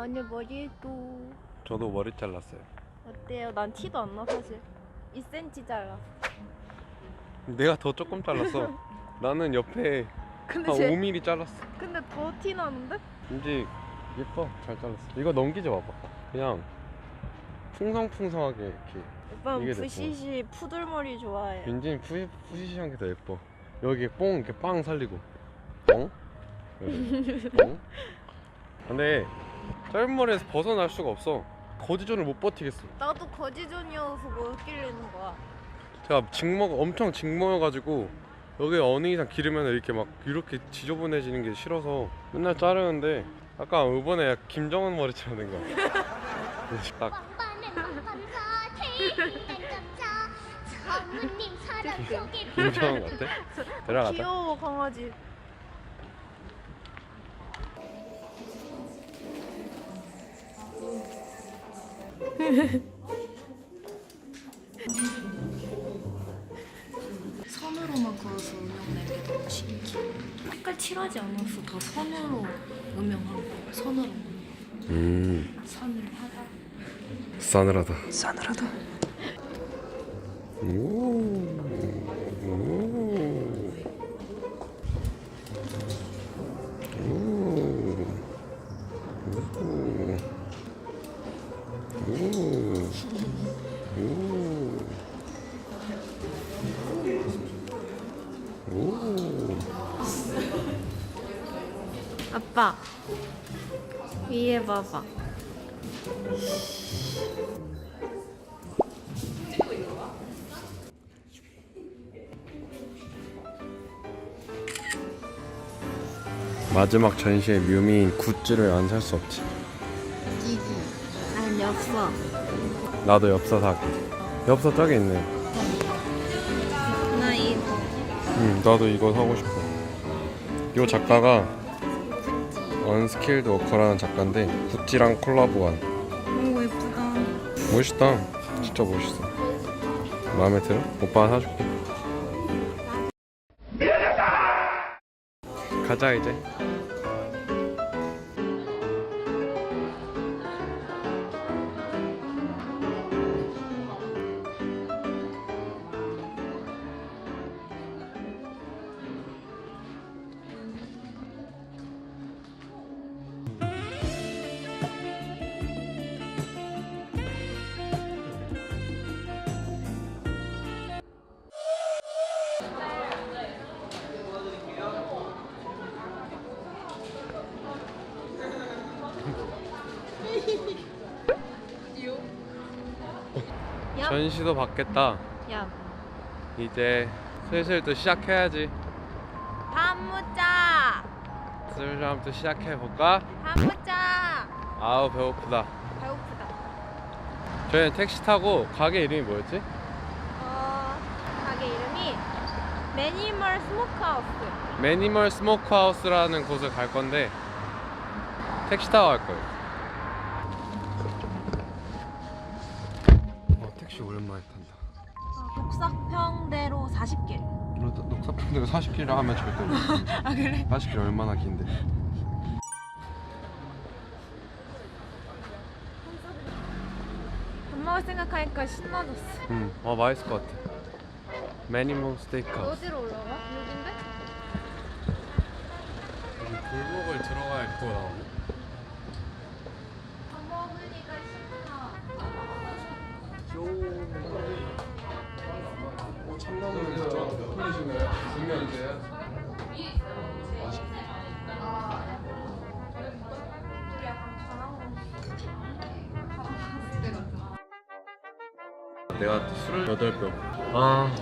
오늘 머리도 저도 머리 잘랐어요. 어때요? 난 티도 안 나 사실 2cm 잘랐어 내가 더 조금 잘랐어. 나는 옆에 근데 한 쟤 5mm 잘랐어. 근데 더 티 나는데? 이제 예뻐. 잘 잘랐어. 이거 넘기지 마봐. 그냥 풍성풍성하게 이렇게. 오빠는 이게. 부시시 푸들머리 좋아해요 윤진이 푸시, 푸시시한 게 더 예뻐. 여기 뽕 이렇게 빵 살리고. 뻥? 이렇게. 뻥? 근데 짧은 머리에서 벗어날 수가 없어. 거지존을 못 버티겠어. 나도 거지존이어서 못 끼리는 거야 제가 직모가 엄청 직모여가지고 여기 어느 이상 기르면 이렇게 막 이렇게 지저분해지는 게 싫어서 맨날 자르는데 약간 이번에 김정은 머리처럼 된 거야. 딱 김정은 같아? 데려가자. 귀여워 강아지 선으로만 그어서 음영 낸게 너무 신기해. 색깔 칠하지 않아서 다 선으로 음영하고 선으로 음, 서늘하다. 싸늘하다. 싸늘하다. 오. 오. 오. 오. 오. 오. 아빠 위에 봐봐 마지막 전시회 뮤미인 굿즈를 안 살 수 없지. 이기 난 엽서 나도 엽서 사게. 엽서 저기 있네. 나 이거 응, 나도 이거 사고 싶어. 이 작가가 언스킬드 워커라는 작가인데 구찌랑 콜라보한. 오 예쁘다 멋있다. 진짜 멋있어. 마음에 들어? 오빠 사줄게. 가자 이제. 전시도 받겠다. 야 이제 슬슬 또 시작해야지. 밥 먹자 슬슬 한번 또 시작해 볼까? 밥 먹자 아우 배고프다. 배고프다 저희는 택시 타고 가게 이름이 뭐였지? 어 가게 이름이 매니멀 스모크하우스 매니멀 스모크하우스라는 곳을 갈 건데 택시 타고 갈 거예요. 어, 택시 오랜만에 탄다. 어, 독사평대로 40길 그래도 녹사평대가 40km 하면 절대 못. 아 그래? 40km 얼마나 긴데? 밥 먹을 생각하니까 신나졌어 응. 아 맛있을 것 같아. 매니멀 스테이크하우스. 어디로 올라가? 여긴데? 여기 골목을 들어가야 그거 나오네. 밥 먹으니까 신나 오, 참나무는 진짜 몇 분이신가요? 분명인데요. 내가 술을 8병. 아,